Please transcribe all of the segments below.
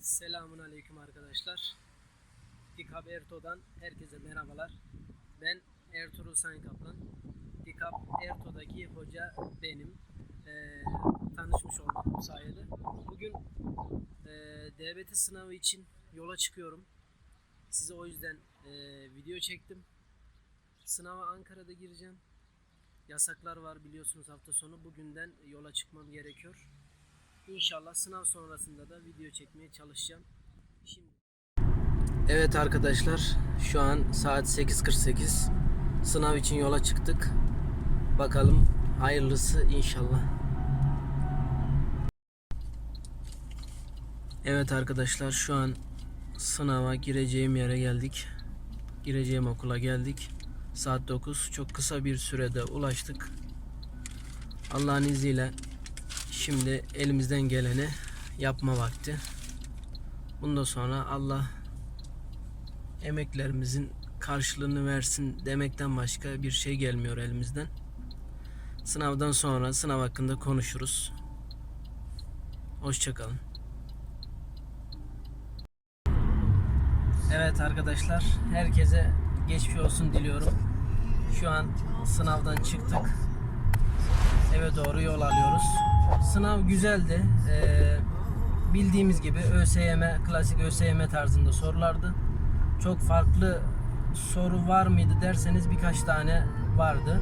Selamun Aleyküm arkadaşlar. Dikab Erto'dan herkese merhabalar. Ben Ertuğrul Sayın Kaplan. Dikab Erto'daki hoca benim. Ee, tanışmış olduk bu sayede. Bugün e, DBT sınavı için yola çıkıyorum. Size o yüzden e, video çektim. Sınava Ankara'da gireceğim. Yasaklar var biliyorsunuz hafta sonu. Bugünden yola çıkmam gerekiyor. İnşallah sınav sonrasında da video çekmeye çalışacağım. Şimdi Evet arkadaşlar, şu an saat 8.48. Sınav için yola çıktık. Bakalım hayırlısı inşallah. Evet arkadaşlar, şu an sınava gireceğim yere geldik. Gireceğim okula geldik. Saat 9. Çok kısa bir sürede ulaştık. Allah'ın izniyle Şimdi elimizden geleni yapma vakti. Bundan sonra Allah emeklerimizin karşılığını versin demekten başka bir şey gelmiyor elimizden. Sınavdan sonra sınav hakkında konuşuruz. Hoşçakalın. Evet arkadaşlar, herkese geçmiş olsun diliyorum. Şu an sınavdan çıktık eve doğru yol alıyoruz. Sınav güzeldi. Ee, bildiğimiz gibi ÖSYM, klasik ÖSYM tarzında sorulardı. Çok farklı soru var mıydı derseniz birkaç tane vardı.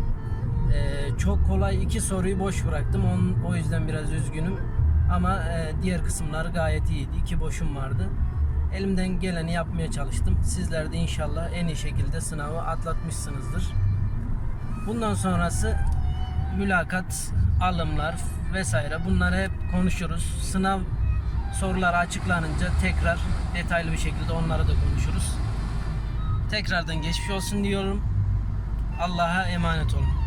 Ee, çok kolay iki soruyu boş bıraktım. Onun, o yüzden biraz üzgünüm. Ama e, diğer kısımlar gayet iyiydi. İki boşum vardı. Elimden geleni yapmaya çalıştım. Sizler de inşallah en iyi şekilde sınavı atlatmışsınızdır. Bundan sonrası mülakat, alımlar vesaire bunları hep konuşuruz. Sınav soruları açıklanınca tekrar detaylı bir şekilde onları da konuşuruz. Tekrardan geçmiş olsun diyorum. Allah'a emanet olun.